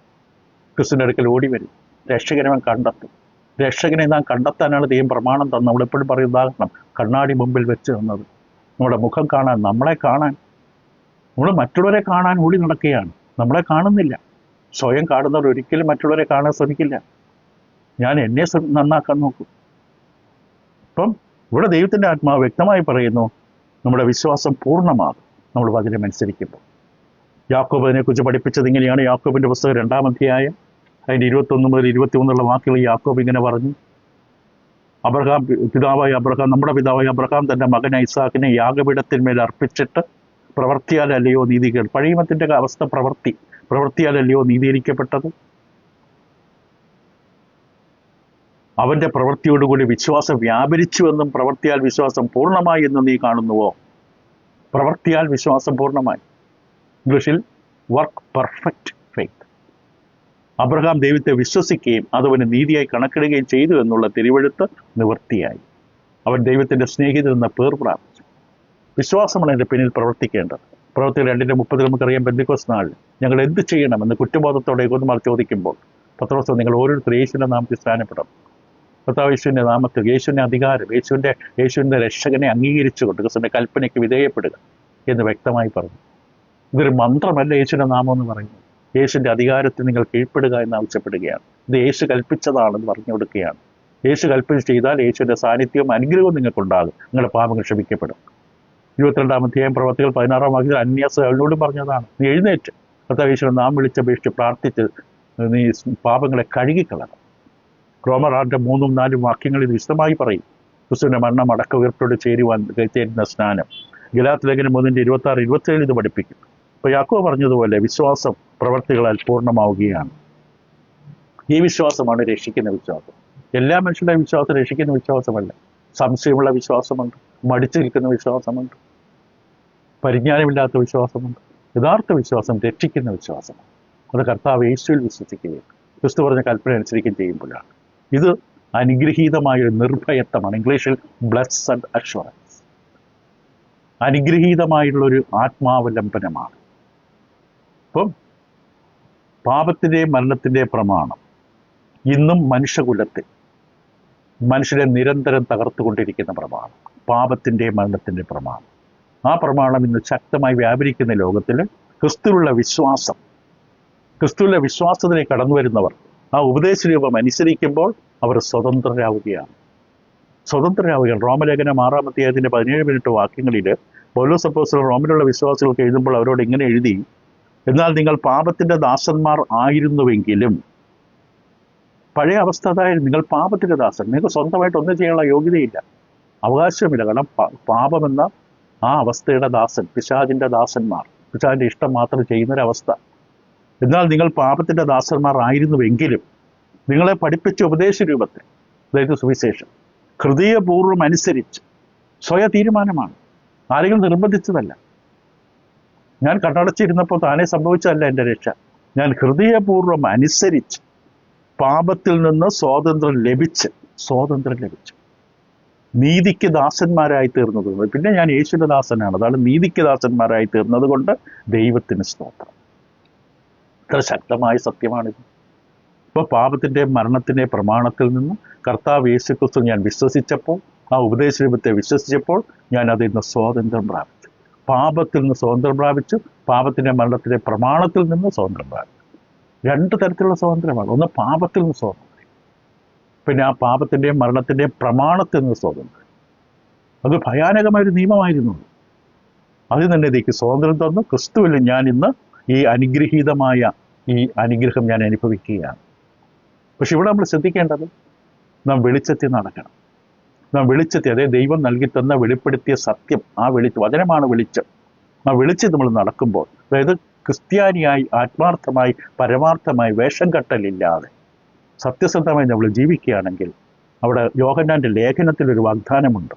ക്രിസ്തുവിന്റെ അടുക്കൽ ഓടി വരും രക്ഷകനെ അവൻ കണ്ടെത്തും. രക്ഷകനെ നാം കണ്ടെത്താനാണ് ദൈവം പ്രമാണം തന്നെ നമ്മളെപ്പോഴും പറയും ഉദാഹരണം കണ്ണാടി മുമ്പിൽ വെച്ച് തന്നത് നമ്മുടെ മുഖം കാണാൻ നമ്മളെ കാണാൻ. നമ്മൾ മറ്റുള്ളവരെ കാണാൻ ഓടി നടക്കുകയാണ്. നമ്മളെ കാണുന്നില്ല. സ്വയം കാണുന്നവർ ഒരിക്കലും മറ്റുള്ളവരെ കാണാൻ ശ്രമിക്കില്ല. ഞാൻ എന്നെ നന്നാക്കാൻ നോക്കും. അപ്പം ഇവിടെ ദൈവത്തിന്റെ ആത്മാവ് വ്യക്തമായി പറയുന്നു നമ്മുടെ വിശ്വാസം പൂർണമാകും. നമ്മൾ വചനം അനുസരിക്കുമ്പോൾ. യാക്കോബിനെ കുറിച്ച് പഠിപ്പിച്ചത് ഇങ്ങനെയാണ്. യാക്കോബിന്റെ പുസ്തകം രണ്ടാം അധ്യായം അതിന്റെ ഇരുപത്തൊന്ന് മുതൽ ഇരുപത്തിമൂന്നുള്ള വാക്കുകൾ യാക്കോബ് ഇങ്ങനെ പറഞ്ഞു. അബ്രഹാം പിതാവായ അബ്രഹാം നമ്മുടെ പിതാവായ അബ്രഹാം തന്റെ മകൻ ഐസാക്കിനെ യാഗപീഠത്തിന്മേൽ അർപ്പിച്ചിട്ട് പ്രവർത്തിയാലല്ലയോ നീതീകരണം പഴയമത്തിന്റെ അവസ്ഥ പ്രവർത്തി. പ്രവർത്തിയാലല്ലയോ നീതീകരിക്കപ്പെട്ടത്? അവന്റെ പ്രവൃത്തിയോടുകൂടി വിശ്വാസം വ്യാപരിച്ചുവെന്നും പ്രവൃത്തിയാൽ വിശ്വാസം പൂർണമായി എന്നും നീ കാണുന്നുവോ? പ്രവൃത്തിയാൽ വിശ്വാസം പൂർണമായി. ഇംഗ്ലീഷിൽ വർക്ക് പെർഫെക്റ്റ് ഫെയ്ത്ത് അബ്രഹാം ദൈവത്തെ വിശ്വസിക്കുകയും അതവന് നീതിയായി കണക്കിടുകയും ചെയ്തു എന്നുള്ള തിരുവഴുത്ത് നിവൃത്തിയായി. അവൻ ദൈവത്തിന്റെ സ്നേഹിതൻ എന്ന പേർ പ്രാപിച്ചു. വിശ്വാസമാണ് എന്റെ പിന്നിൽ പ്രവർത്തിക്കേണ്ടത്. പ്രവർത്തികൾ രണ്ടിന്റെ മുപ്പതിൽ നമുക്കറിയാം ബന്ധിക്കോസ് നാളിൽ ഞങ്ങൾ എന്ത് ചെയ്യണമെന്ന് കുറ്റബോധത്തോടെ ഗോതുമാർ ചോദിക്കുമ്പോൾ പത്രോസം നിങ്ങൾ ഓരോരുത്തർ യേശുവിന്റെ നാമത്തിൽ സ്ഥാനപ്പെടണം. കർത്താവ് യേശുവിന്റെ നാമത്തിൽ യേശുവിന്റെ അധികാരം യേശുവിന്റെ യേശുവിന്റെ രക്ഷകനെ അംഗീകരിച്ചുകൊണ്ട് ക്രിസ്തുവിന്റെ കൽപ്പനയ്ക്ക് വിധേയപ്പെടുക എന്ന് വ്യക്തമായി പറഞ്ഞു. ഇതൊരു മന്ത്രമല്ല യേശുവിന്റെ നാമം എന്ന് പറയുന്നത്. യേശുവിന്റെ അധികാരത്തിൽ നിങ്ങൾ കീഴ്പ്പെടുക എന്ന് ആവശ്യപ്പെടുകയാണ്. ഇത് യേശു കൽപ്പിച്ചതാണെന്ന് പറഞ്ഞു കൊടുക്കുകയാണ്. യേശു കൽപ്പിച്ച് ചെയ്താൽ യേശുവിന്റെ സാന്നിധ്യവും അനുഗ്രഹവും നിങ്ങൾക്കുണ്ടാകും. നിങ്ങളുടെ പാപങ്ങൾ ക്ഷമിക്കപ്പെടും. ഇരുപത്തിരണ്ടാം അധ്യായം പ്രവർത്തികൾ പതിനാറാം വാക്യത്തിൽ അന്യാസ് പറഞ്ഞതാണ് നീ എഴുന്നേറ്റ് കർത്താവ് യേശുവിനെ നാം വിളിച്ചപേക്ഷിച്ച് പ്രാർത്ഥിച്ച് നീ പാപങ്ങളെ കഴുകിക്കളണം റോമർ ആറിന്റെ മൂന്നും നാലും വാക്യങ്ങളിൽ വിശദമായി പറയും ക്രിസ്തുവിന്റെ മരണം അടക്ക ഉയർപ്പോട് ചേരുവാൻ ചേരുന്ന സ്നാനം. ഗലാത്ത് ലേഖനം മൂന്നിന്റെ ഇരുപത്തി ആറ് ഇരുപത്തിയേഴ് ഇത് പഠിപ്പിക്കും. ഇപ്പോൾ യാക്കോ പറഞ്ഞതുപോലെ വിശ്വാസം പ്രവർത്തികളാൽ പൂർണമാവുകയാണ്. ഈ വിശ്വാസമാണ് രക്ഷിക്കുന്ന വിശ്വാസം. എല്ലാ മനുഷ്യരുടെയും വിശ്വാസം രക്ഷിക്കുന്ന വിശ്വാസമല്ല. സംശയമുള്ള വിശ്വാസമുണ്ട് മടിച്ചു നിൽക്കുന്ന വിശ്വാസമുണ്ട്. പരിജ്ഞാനമില്ലാത്ത വിശ്വാസമുണ്ട്. യഥാർത്ഥ വിശ്വാസം രക്ഷിക്കുന്ന വിശ്വാസമാണ്. അത് കർത്താവ് യേശുവിൽ വിശ്വസിക്കുകയും ക്രിസ്തു പറഞ്ഞ കൽപ്പന അനുസരിക്കുകയും ചെയ്യുമ്പോഴാണ്. ഇത് അനുഗ്രഹീതമായ ഒരു നിർഭയത്വമാണ്. ഇംഗ്ലീഷിൽ ബ്ലസ്സഡ് അഷ്വറൻസ്. അനുഗ്രഹീതമായിട്ടുള്ളൊരു ആത്മാവലംബനമാണ്. അപ്പം പാപത്തിന്റെ മരണത്തിന്റെ പ്രമാണം ഇന്നും മനുഷ്യകുലത്തിൽ മനുഷ്യരെ നിരന്തരം തകർത്തുകൊണ്ടിരിക്കുന്ന പ്രമാണം. പാപത്തിന്റെ മരണത്തിന്റെ പ്രമാണം. ആ പ്രമാണം ഇന്ന് ശക്തമായി വ്യാപരിക്കുന്ന ലോകത്തിൽ ക്രിസ്തുവിലുള്ള വിശ്വാസം ക്രിസ്തുവിലെ വിശ്വാസത്തിനെ കടന്നു വരുന്നവർ ആ ഉപദേശ രൂപം അനുസരിക്കുമ്പോൾ അവർ സ്വതന്ത്രരാവുകയാണ്. സ്വതന്ത്രരാവുകയാണ്. റോമലേഖനം ആറാമത്തെ അതിന്റെ പതിനേഴ് മിനിറ്റ് വാക്യങ്ങളിൽ ഓരോ സപ്പോസ് റോമിലുള്ള വിശ്വാസികൾക്ക് എഴുതുമ്പോൾ അവരോട് ഇങ്ങനെ എഴുതി എന്നാൽ നിങ്ങൾ പാപത്തിന്റെ ദാസന്മാർ ആയിരുന്നുവെങ്കിലും പഴയ അവസ്ഥ അതായിരുന്നു നിങ്ങൾ പാപത്തിന്റെ ദാസൻ നിങ്ങൾക്ക് സ്വന്തമായിട്ട് ഒന്നും ചെയ്യാനുള്ള യോഗ്യതയില്ല. അവകാശമില്ല കാരണം പാപമെന്ന ആ അവസ്ഥയുടെ ദാസൻ പിശാചിന്റെ ദാസന്മാർ. പിശാചിന്റെ ഇഷ്ടം മാത്രം ചെയ്യുന്നൊരവസ്ഥ. എന്നാൽ നിങ്ങൾ പാപത്തിന്റെ ദാസന്മാർ ആയിരുന്നുവെങ്കിലും നിങ്ങളെ പഠിപ്പിച്ച ഉപദേശ രൂപത്തിൽ അതായത് സുവിശേഷം ഹൃദയപൂർവം അനുസരിച്ച് സ്വയ തീരുമാനമാണ് ആരെങ്കിലും നിർബന്ധിച്ചതല്ല. ഞാൻ കണ്ണടച്ചിരുന്നപ്പോൾ താനെ സംഭവിച്ചതല്ല എന്റെ രക്ഷ. ഞാൻ ഹൃദയപൂർവം അനുസരിച്ച് പാപത്തിൽ നിന്ന് സ്വാതന്ത്ര്യം ലഭിച്ച് സ്വാതന്ത്ര്യം ലഭിച്ചു. നീതിക്ക് ദാസന്മാരായി തീർന്നത് പിന്നെ ഞാൻ യേശുവിന്റെ ദാസനാണ്. അതാണ് നീതിക്ക് ദാസന്മാരായി തീർന്നത് കൊണ്ട് ദൈവത്തിന് സ്തോത്രം. ഇത്ര ശക്തമായ സത്യമാണിത്. ഇപ്പൊ പാപത്തിന്റെ മരണത്തിന്റെ പ്രമാണത്തിൽ നിന്ന് കർത്താവ് യേശു ക്രിസ്തു ഞാൻ വിശ്വസിച്ചപ്പോൾ ആ ഉപദേശ രൂപത്തെ വിശ്വസിച്ചപ്പോൾ ഞാൻ അതിൽ നിന്ന് സ്വാതന്ത്ര്യം പ്രാപിച്ചു. പാപത്തിൽ നിന്ന് സ്വാതന്ത്ര്യം പ്രാപിച്ചു. പാപത്തിന്റെ മരണത്തിന്റെ പ്രമാണത്തിൽ നിന്ന് സ്വാതന്ത്ര്യം പ്രാപിച്ചു. രണ്ട് തരത്തിലുള്ള സ്വാതന്ത്ര്യമാണ്. ഒന്ന് പാപത്തിൽ നിന്ന് സ്വാതന്ത്ര്യം. പിന്നെ ആ പാപത്തിന്റെയും മരണത്തിന്റെയും പ്രമാണത്തിൽ നിന്ന് സ്വാതന്ത്ര്യം. അത് ഭയാനകമായൊരു നിയമമായിരുന്നു. അതിൽ തന്നെ ഇതേക്ക് സ്വാതന്ത്ര്യം തന്നു. ക്രിസ്തുവിൽ ഞാൻ ഇന്ന് ഈ അനുഗ്രഹീതമായ ഈ അനുഗ്രഹം ഞാൻ അനുഭവിക്കുകയാണ്. പക്ഷെ ഇവിടെ നമ്മൾ ശ്രദ്ധിക്കേണ്ടത് നാം വെളിച്ചത്തിൽ നടക്കണം. നാം വെളിച്ചത്തി അതായത് ദൈവം നൽകി തന്ന വെളിപ്പെടുത്തിയ സത്യം ആ വെളിച്ചം വചനമാണ് വെളിച്ചം. ആ വെളിച്ചം നമ്മൾ നടക്കുമ്പോൾ അതായത് ക്രിസ്ത്യാനിയായി ആത്മാർത്ഥമായി പരമാർത്ഥമായി വേഷം കെട്ടലില്ലാതെ സത്യസന്ധമായി നമ്മൾ ജീവിക്കുകയാണെങ്കിൽ അവിടെ യോഹന്നാന്റെ ലേഖനത്തിൽ ഒരു വാഗ്ദാനമുണ്ട്.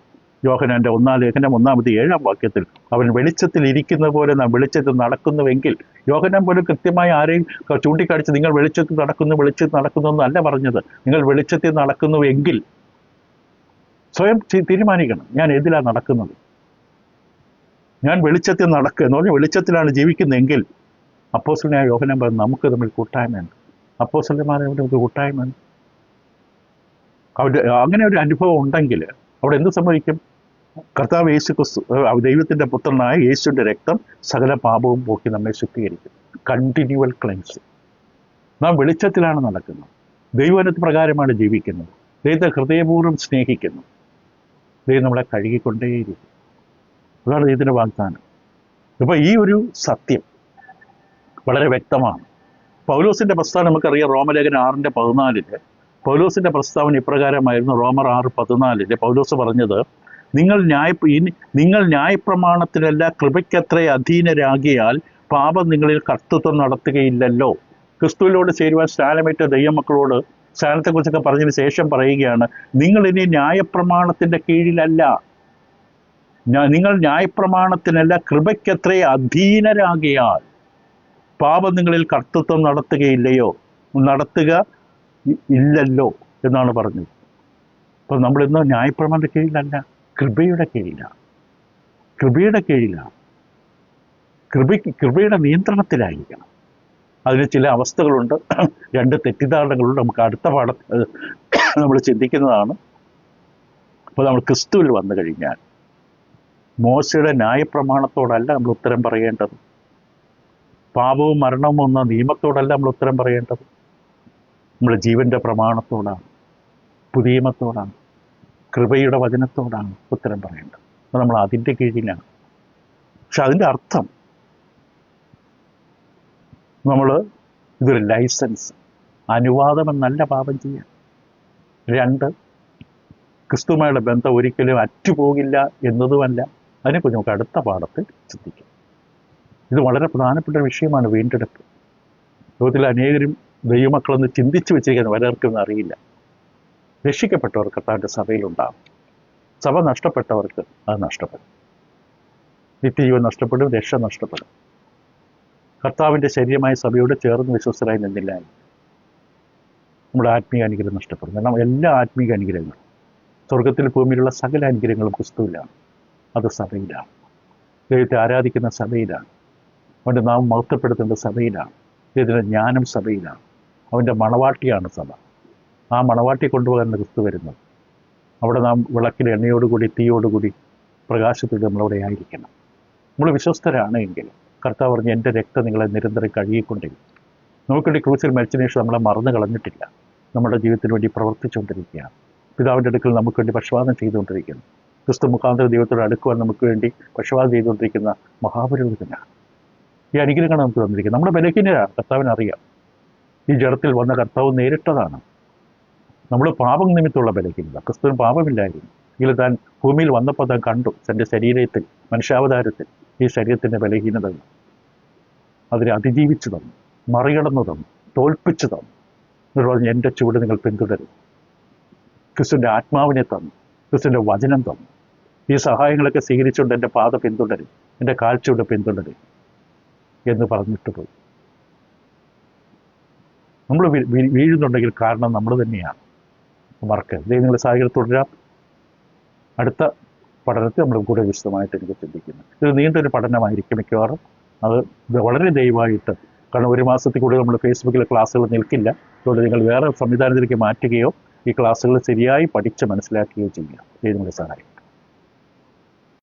യോഹനാന്റെ ഒന്നാം ലേഖനം ഒന്നാമത് ഏഴാം വാക്യത്തിൽ അവൻ വെളിച്ചത്തിൽ ഇരിക്കുന്ന പോലെ നാം വെളിച്ചത്തിൽ നടക്കുന്നുവെങ്കിൽ യോഹനാൻ പോലും കൃത്യമായി ആരെയും ചൂണ്ടിക്കാണിച്ച് നിങ്ങൾ വെളിച്ചത്തിൽ നടക്കുന്നു വെളിച്ചത്തിൽ നടക്കുന്നു എന്നല്ല പറഞ്ഞത്. നിങ്ങൾ വെളിച്ചത്തിൽ നടക്കുന്നുവെങ്കിൽ സ്വയം തീരുമാനിക്കണം. ഞാൻ ഏതിലാണ് നടക്കുന്നത്? ഞാൻ വെളിച്ചത്തിൽ നടക്കുക എന്ന് പറഞ്ഞാൽ വെളിച്ചത്തിലാണ് ജീവിക്കുന്നതെങ്കിൽ അപ്പോസ്റ്റലായ യോഹനം പറഞ്ഞു നമുക്ക് തമ്മിൽ കൂട്ടായ്മയുണ്ട്. അപ്പോസ്റ്റലന്മാരെ ഒരു കൂട്ടായ്മ. അവിടെ അങ്ങനെ ഒരു അനുഭവം ഉണ്ടെങ്കിൽ അവിടെ എന്ത് സംഭവിക്കും? കർത്താവ് യേശു ക്രിസ്തു ദൈവത്തിന്റെ പുത്രനായ യേശുവിന്റെ രക്തം സകല പാപവും പോക്കി നമ്മെ ശുദ്ധീകരിക്കും. കണ്ടിന്യൂവൽ ക്ലെൻസ് നാം വെളിച്ചത്തിലാണ് നടക്കുന്നത്. ദൈവനത്ത് പ്രകാരമാണ് ജീവിക്കുന്നത്. ദൈവത്തെ ഹൃദയപൂർവം സ്നേഹിക്കുന്നു. ദൈവം നമ്മളെ കഴുകിക്കൊണ്ടേയിരിക്കും. അതാണ് ദൈവത്തിന്റെ വാഗ്ദാനം. അപ്പോൾ ഈ ഒരു സത്യം വളരെ വ്യക്തമാണ്. പൗലോസിന്റെ പ്രസ്താവന നമുക്കറിയാം റോമലേഖന ആറിന്റെ പതിനാലിൽ. പൗലോസിന്റെ പ്രസ്താവന ഇപ്രകാരമായിരുന്നു റോമർ ആറ് പതിനാലിൽ. പൗലോസ് പറഞ്ഞത് നിങ്ങൾ ന്യായ നിങ്ങൾ ന്യായപ്രമാണത്തിലല്ല കൃപയ്ക്കത്ര അധീനരാകിയാൽ പാപം നിങ്ങളിൽ കർത്തൃത്വം നടത്തുകയില്ലല്ലോ. ക്രിസ്തുവിനോട് ചേരുവാൻ സ്നാനമേറ്റ ദൈവമക്കളോട് സ്നാനത്തെക്കുറിച്ചൊക്കെ പറഞ്ഞതിന് ശേഷം പറയുകയാണ് നിങ്ങൾ ഇനി ന്യായപ്രമാണത്തിന്റെ കീഴിലല്ല. നിങ്ങൾ ന്യായപ്രമാണത്തിനല്ല കൃപയ്ക്കത്ര അധീനരാകിയാൽ പാപം നിങ്ങളിൽ കർത്തൃത്വം നടത്തുകയില്ലയോ? നടത്തുക ഇല്ലല്ലോ എന്നാണ് പറഞ്ഞത്. നമ്മൾ ഇന്ന് ന്യായപ്രമാണത്തിന്റെ കീഴിലല്ല കൃപയുടെ കീഴിലാണ് കൃപയുടെ കീഴിലാണ് കൃപ കൃപയുടെ നിയന്ത്രണത്തിലായിരിക്കണം. അതിന് ചില അവസ്ഥകളുണ്ട്. രണ്ട് തെറ്റിദ്ധാരണകളുണ്ട്. നമുക്ക് അടുത്ത പാഠ നമ്മൾ ചിന്തിക്കുന്നതാണ്. അപ്പോൾ നമ്മൾ ക്രിസ്തുവിൽ വന്നു കഴിഞ്ഞാൽ മോശയുടെ ന്യായപ്രമാണത്തോടല്ല നമ്മൾ ഉത്തരം പറയേണ്ടത്. പാപവും മരണവും എന്ന നിയമത്തോടല്ല നമ്മൾ ഉത്തരം പറയേണ്ടത്. നമ്മൾ ജീവന്റെ പ്രമാണത്തോടാണ് പുതിയമത്തോടാണ് കൃപയുടെ വചനത്തോടാണ് ഉത്തരം പറയേണ്ടത്. നമ്മൾ അതിന്റെ കീഴിലാണ്. പക്ഷെ അതിന്റെ അർത്ഥം നമ്മൾ ഇതൊരു ലൈസൻസ് അനുവാദമെന്നല്ല പാപം ചെയ്യാൻ. രണ്ട് ക്രിസ്തുമായുള്ള ബന്ധം ഒരിക്കലും അറ്റുപോകില്ല എന്നതുമല്ല. അതിനെക്കുറിച്ച് നമുക്ക് അടുത്ത പാഠത്തിൽ ചിന്തിക്കാം. ഇത് വളരെ പ്രധാനപ്പെട്ട വിഷയമാണ് വീണ്ടെടുപ്പ്. ലോകത്തിലെ അനേകരും ദൈവമക്കളെന്ന് ചിന്തിച്ചു വെച്ചിരിക്കുന്ന പലർക്കും അറിയില്ല. രക്ഷിക്കപ്പെട്ടവർ കർത്താവിന്റെ സഭയിലുണ്ടാകും സഭ നഷ്ടപ്പെട്ടവർക്ക് അത് നഷ്ടപ്പെടും. നിത്യജീവൻ നഷ്ടപ്പെടും രക്ഷ നഷ്ടപ്പെടും. കർത്താവിന്റെ ശരീരമായ സഭയോട് ചേർന്ന് വിശ്വസ്തരായി നിന്നില്ല. നമ്മുടെ ആത്മീയ അനുഗ്രഹം നഷ്ടപ്പെടും. കാരണം എല്ലാ ആത്മീയ അനുഗ്രഹങ്ങളും സ്വർഗത്തിൽ ഭൂമിയിലുള്ള സകല അനുഗ്രഹങ്ങളും ക്രിസ്തുവിലാണ്. അത് സഭയിലാണ്. ദൈവത്തെ ആരാധിക്കുന്ന സഭയിലാണ്. അവന്റെ നാം മഹത്വപ്പെടുത്തേണ്ട സഭയിലാണ്. ഇതിന്റെ ജ്ഞാനം സഭയിലാണ്. അവന്റെ മണവാട്ടിയാണ് സഭ. ആ മണവാട്ടി കൊണ്ടുപോകാൻ ക്രിസ്തു വരുന്നത്. അവിടെ നാം വിളക്കിൽ എണ്ണയോടുകൂടി തീയോടുകൂടി പ്രകാശത്തിൽ നമ്മളവിടെ ആയിരിക്കണം. നമ്മൾ വിശ്വസ്തരാണ് എങ്കിൽ കർത്താവ് പറഞ്ഞ് എന്റെ രക്തം നിങ്ങളെ നിരന്തരം കഴുകിക്കൊണ്ടിരിക്കും. നമുക്കിടെ ക്രൂസിൽ മരിച്ചതിന് ശേഷം നമ്മളെ മറന്നു കളഞ്ഞിട്ടില്ല. നമ്മുടെ ജീവിതത്തിന് വേണ്ടി പ്രവർത്തിച്ചുകൊണ്ടിരിക്കുകയാണ്. പിതാവിന്റെ അടുക്കൽ നമുക്ക് വേണ്ടി പക്ഷപാതം ചെയ്തുകൊണ്ടിരിക്കുന്നു. ക്രിസ്തു മുഖാന്തര ദൈവത്തോട് അടുക്കുവാൻ നമുക്ക് വേണ്ടി പക്ഷപാതം ചെയ്തുകൊണ്ടിരിക്കുന്ന മഹാപുരോഹിതനാണ്. ഈ അനുഗ്രഹങ്ങൾ നമുക്ക് തന്നിരിക്കുന്നത്. നമ്മുടെ ബലഹീനരാണ് കർത്താവിന് അറിയാം ഈ ജഡത്തിൽ വന്ന കർത്താവ് നേരിട്ടതാണ്. നമ്മൾ പാപം നിമിത്തമുള്ള ബലഹീനത. ക്രിസ്തുവിന് പാപമില്ലായിരുന്നു. എങ്കിലും താൻ ഭൂമിയിൽ വന്നപ്പോൾ താൻ കണ്ടു. തന്റെ ശരീരത്തിൽ മനുഷ്യാവതാരത്തിൽ ഈ ശരീരത്തിന്റെ ബലഹീനതകൾ അതിനെ അതിജീവിച്ചു തന്നു. മറികടന്നു തന്നു. തോൽപ്പിച്ചു തന്നു. എന്നിട്ട് പറഞ്ഞു എന്റെ ചുവട് നിങ്ങൾ പിന്തുടരും. ക്രിസ്തുവിന്റെ ആത്മാവിനെ തന്നു. ക്രിസ്തുവിന്റെ വചനം തന്നു. ഈ സഹായങ്ങളൊക്കെ സ്വീകരിച്ചുകൊണ്ട് എന്റെ പാത പിന്തുടരും. എന്റെ കാഴ്ചയുടെ പിന്തുടരും. എന്ന് പറഞ്ഞിട്ട് പോയി. നമ്മൾ വീഴുന്നുണ്ടെങ്കിൽ കാരണം നമ്മൾ തന്നെയാണ്. വർക്ക് ദൈവം നിങ്ങൾ സാഹചര്യം തുടരാം. അടുത്ത പഠനത്തെ നമ്മൾ കൂടെ വിശദമായിട്ട് എനിക്ക് ചിന്തിക്കുന്നു. ഇത് നീണ്ടൊരു പഠനമായിരിക്കും മിക്കവാറും. അത് വളരെ ദയവായിട്ട് കാരണം ഒരു മാസത്തിൽ കൂടുതൽ നമ്മൾ ഫേസ്ബുക്കിലെ ക്ലാസ്സുകൾ നിൽക്കില്ല. അതുകൊണ്ട് നിങ്ങൾ വേറെ സംവിധാനത്തിലേക്ക് മാറ്റുകയോ ഈ ക്ലാസ്സുകൾ ശരിയായി പഠിച്ച് മനസ്സിലാക്കുകയോ ചെയ്യുക ദൈവം നിങ്ങളെ സഹായിക്കും